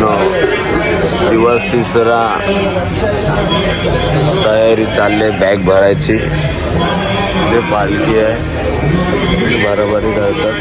मित्रांनो दिवस तिसरा. तयारी चालले बॅग भरायची. इथे पालखी आहे. बरोबरी करतात.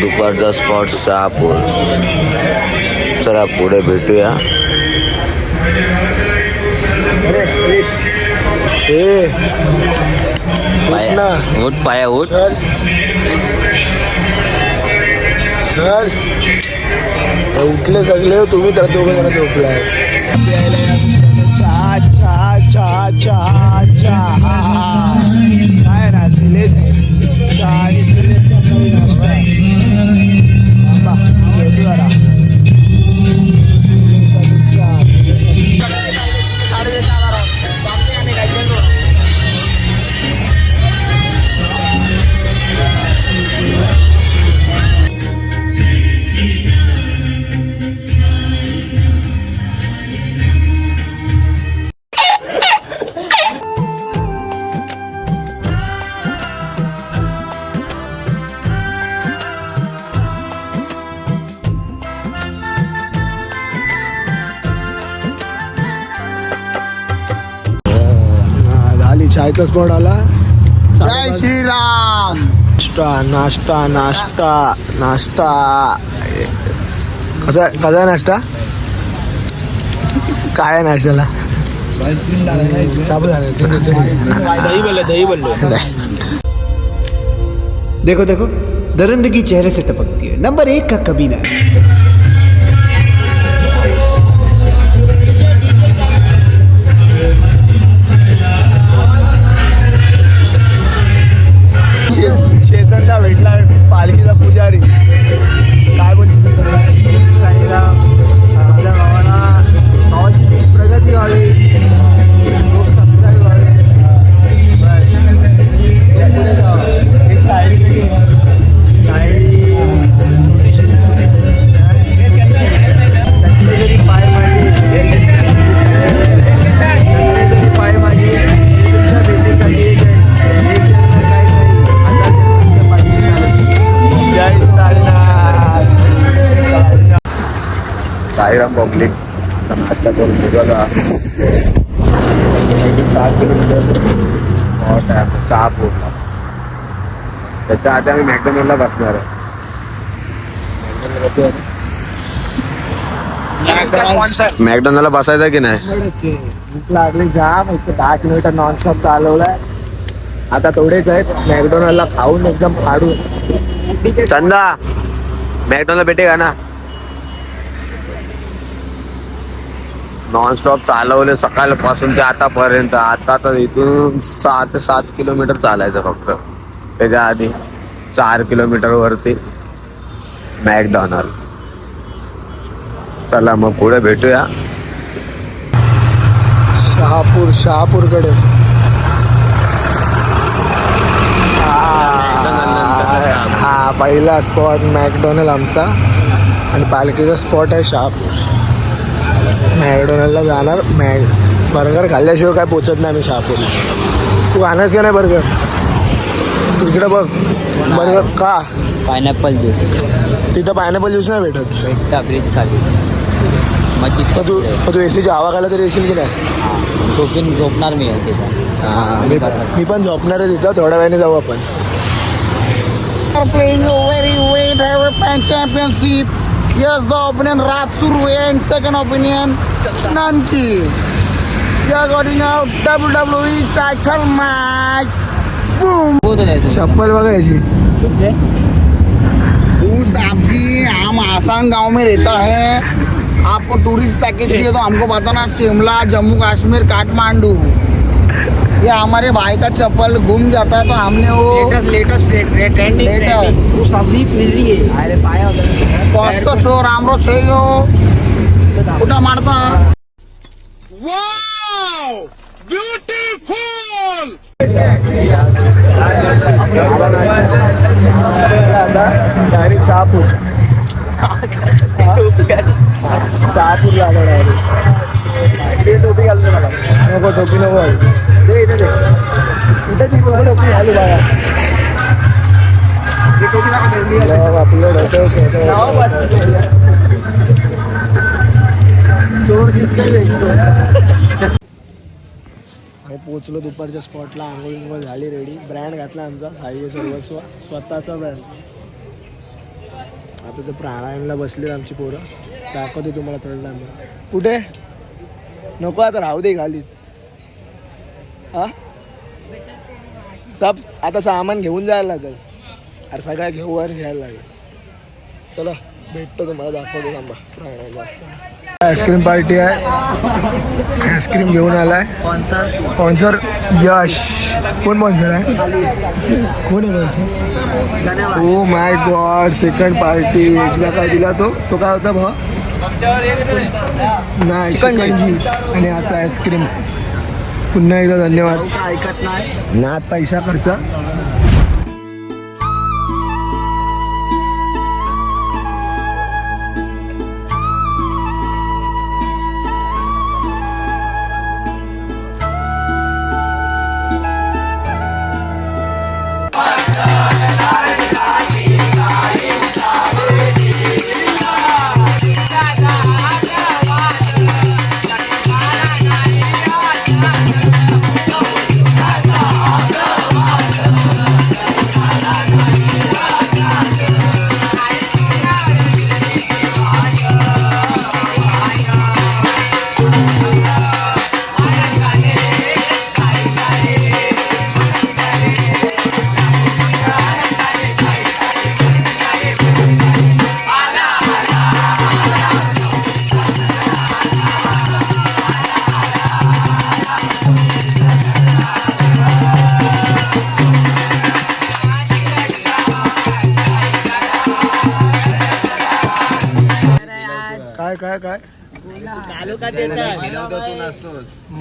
दुपारचा स्पॉट शहापूर. चला पुढे भेटूया. ए पाया उठ पाया उठ. चल उठले सगळे तुम्ही तर दोघं जण झोपलाय चहा चहा चहा चहा चहा. काय ना चा चहा चायचा स्पॉट आला. जय श्रीराम. नाश्ता नाश्ता नाश्ता नाश्ता. कसा कसा नाश्ता? काय नाश्त्याला? दही बोललो दही बोललो. देखो देखो दरिंदगी चेहरे से टपकती है। नंबर एक का कमीना पालखीचा पुजारी. काय बोलतो साईराम आपल्या भावाला भावाची प्रगती व्हावी. त्याच्या आधी आम्ही मॅकडोनलला बसणार आहे. मॅकडोनलला बसायचं की नाही? भूक लागली जाम एक दहा किलोमीटर नॉनस्टॉप चालवलाय. आता थोडेच आहेत मॅकडोनलला खाऊन एकदम फाडून. चंदा मॅकडोनला भेटेगा ना? नॉनस्टॉप चालवले सकाळपासून ते आतापर्यंत. आता तर इथून सहा ते सात किलोमीटर चालायचं फक्त. त्याच्या आधी चार किलोमीटर वरती मॅकडॉनल्ड. चला मग पुढे भेटूया. शहापूर शहापूरकडे. हा हा, पहिला स्पॉट मॅकडोनल आमचा. आणि पालखीचा स्पॉट आहे शहापूर. मॅकडोनलला जाणार मॅग. बर्गर खाल्ल्याशिवाय काय पोचत नाही आम्ही शहापूर तू आणस का नाही बर्गर? इकडे बघ. बर्गर का? Pineapple juice. तिथं पायनॅपल ज्यूस नाही भेटत. भेटता ब्रिज खाली. मग तू मग तू एसीची हवा खायला तरी येशील की नाही? झोपून झोपणार मी आहे तिथं. मी पण मी पण झोपणार आहे तिथं. थोड्या वेळाने जाऊ आपण. Playing a very weight heavy pan championship. Yes, the opinion रात सुरू आहे. And second opinion Nanki. We are going out WWE title match. चप्पल बघायची. उस आप जी हम आसाम गाँव में रहता है. आपको टूरिस्ट पैकेज चाहिए तो हमको बताना शिमला जम्मू कश्मीर काठमांडू. ये हमारे भाई का चप्पल घूम जाता है तो हमने वो लेटेस्ट लेटेस्ट सब्ज़ी मिल रही है। अरे पाया छो रामरो छे कुठं मारता। डायरेक्ट డైరెక్ట్ షాపూర్ షాపూర్ లాగా డైరెక్ట్ టోపీ కలుగుతున్నా ఒక టోపీ నువ్వు ఇదే ఇదే ఇదే తీసుకున్నా టోపీ కాదు బాగా चोर किससे बाया पोचलो दुपारच्या स्पॉटला आंघोळ इंगोळ झाली रेडी ब्रँड घातला आमचा साई सर्वस्व. स्वतःचा ब्रँड आता ते प्राणायणला बसले आमची पोरं. दाखवते तुम्हाला थर्ड कुठे? नको आता राहू दे खालीच. हा? सब आता सामान घेऊन जायला लागेल. अरे सगळ्या घेऊन घ्यायला लागेल. चला भेटतो तुम्हाला दाखवतो थांबा. प्राणायणला आईस्क्रीम पार्टी आहे. आईस्क्रीम घेऊन आलाय. स्पॉन्सर यश. कोण स्पॉन्सर आहे? कोण आहे oh my God second party एकदा काय दिला तो? तो काय होता भाऊ नाही चिकनजी. आणि आता आईस्क्रीम. पुन्हा एकदा धन्यवाद. ऐकत नाही. ना पैसा खर्च.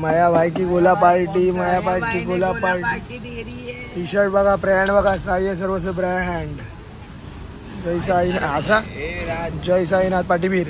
माया भाई की गोला पार्टी माया भाई की गोला पार्टी। टी शर्ट बघा ब्रँड बघा साई सर्वस्व ब्रँड जय साईनाथ। असा जय साईनाथ पाटीबीर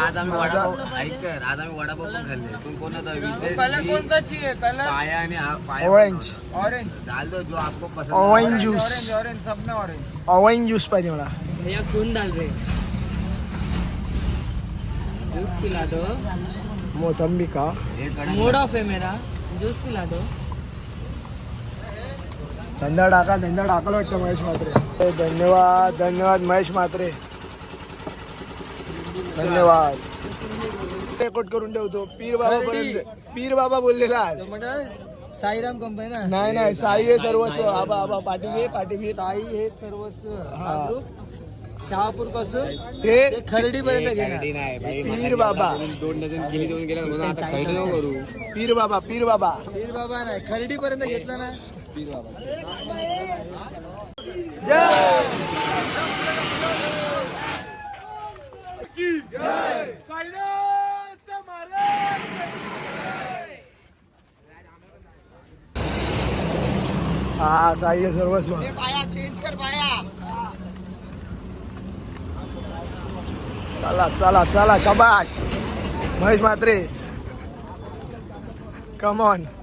आज आम्ही वडापाव ऐक तर आज आम्ही वडापाव पण खाल्ले पण कोणाचा विशेष पाया आणि आ- पाया ऑरेंज डाल दो जो आपको पसंद ऑरेंज ज्यूस ऑरेंज ज्यूस पाहिजे मला। भैया खून डाल रहे जूस पिला दो। मोसंबी का मूड ऑफ़ है मेरा। जूस पिला दो। धंदा टाका धंदा टाकला वाटतं महेश म्हात्रे। ए, धन्यवाद धन्यवाद महेश म्हात्रे। धन्यवाद। रेकॉर्ड करून ठेवतो. पीर बाबा पर्यंत पीर बाबा बोललेला आज. साईराम कंपनी ना? नाही नाही साई हे सर्वस्व. आबा आबा पाटील पाटील साई हे सर्वस्व. हा. शहापूरपासून हे खर्डी पर्यंत घेणार नाही भाई पीर बाबा. दोन डझन केली दोन गेल्या म्हणून आता खरेदी नको करू. पीर बाबा पीर बाबा. पीर बाबा नाही खर्डी पर्यंत घेतला ना. हा साई हे सर्वस्व पाया चेंज कर पाया चला चला चला शबाश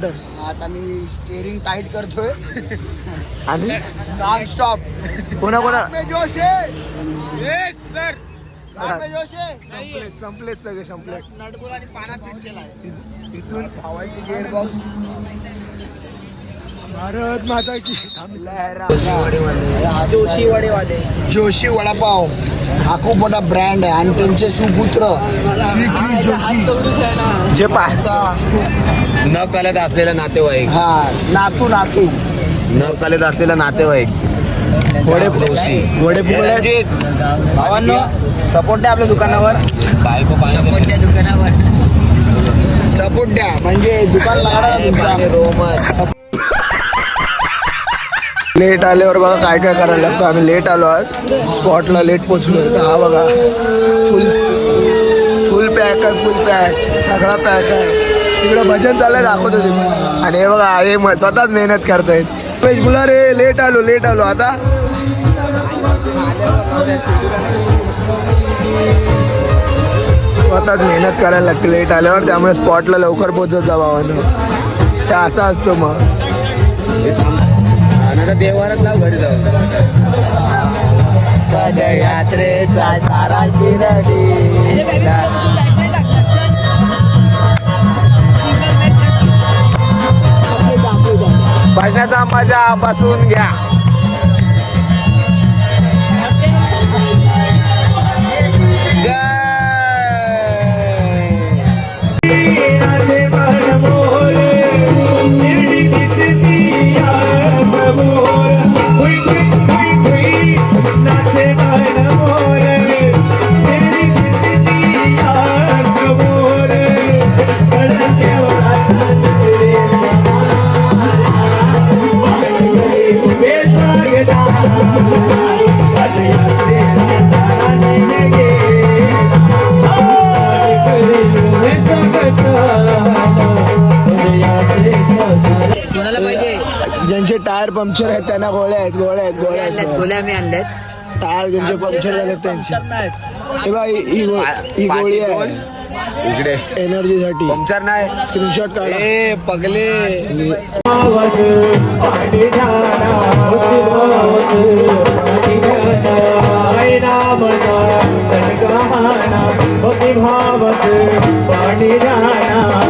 किलोमीटर आता मी स्टेअरिंग टाईट करतोय. आणि? नॉन स्टॉप कोणा कोणा? जोश. संपलेत संपलेत सगळे संपलेत. नटबुल आणि पाना फिट केलाय. इथून हवाईची गेअर बॉक्स भारत माता की. जोशी वडेवाले. जोशी वडापाव. हा खूप मोठा ब्रँड आहे. आणि त्यांचे सुपुत्र श्रीकृष्ण जोशी. जे पाय चा न कलत असलेला नातेवाईक. हा नातू नातू. न कलत असलेला नातेवाईक. वडे जोशी वडे फुगड्या भावांनो सपोर्ट द्या आपल्या दुकानावर. काय को पाणी सपोर्ट द्या. म्हणजे दुकान लागणार ना तुमचा लेट आल्यावर बघा काय काय करायला लागतं. आम्ही लेट आलो आज. स्पॉटला लेट पोचलो. हा बघा. फुल फुल पॅक आहे फुल पॅक. सगळा पॅक आहे. तिकडं भजन चाललंय दाखवतो होते पण आणि हे बघा हे म- स्वतःच मेहनत करतायत. पेज बोला रे लेट आलो लेट आलो. आता? स्वतःच मेहनत करायला लागते लेट आल्यावर. त्यामुळे स्पॉटला लवकर पोहोचत जा भावानं. ते असं असतो मग. देवारात लाव घरी जाऊ यात्रेचा सारा शिरडी. भजनाचा मजा बसून घ्या. पंक्चर आहेत त्यांना गोळ्या आहेत गोळ्या आहेत गोळ्या आहेत गोळ्या मी आणल्यात. टायर ज्यांचे पंक्चर झालेत त्यांचे. ही गो- ही गोळी आहे. इकडे. एनर्जी साठी पंक्चर नाही. स्क्रीनशॉट काढा. ए पगले. भावत पाणी जाणार.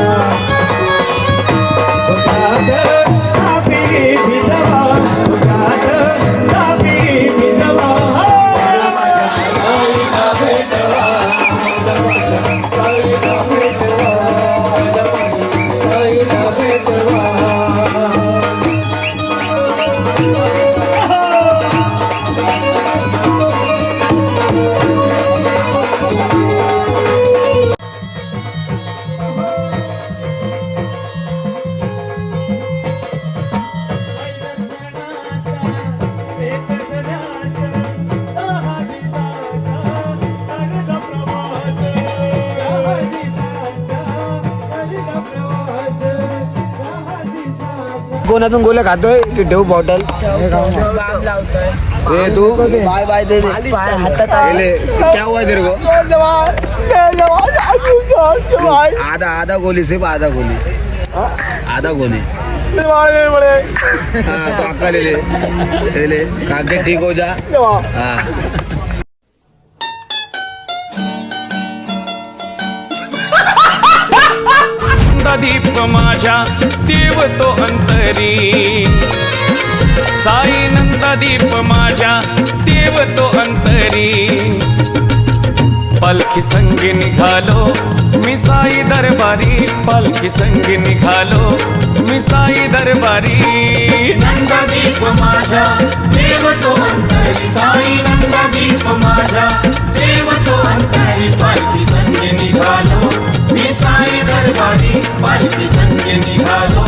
कोणातून गोल्या खातोय की ठेवू बॉटल ए तू? बाय बाय दे. क्या हुआ तेरे को? आधा आधा गोली सिर्फ आधा गोली. आधा गोली. हाँ तो अक्का ले ले. ले ले खा के ठीक हो जा. हाँ. दीप माझ्या देव तो अंतरी. साई दीप माझ्या देव तो अंतरी. पालखी संगी निघालो मी साई दरबारी पालखी संगी निघालो मी साई दरबारी नंददीप माझा देव तो अंतरी साई नंददीप माझा देव तो अंतरी पालखी संगे निघालो मी साई दरबारी पालखी संगे निघालो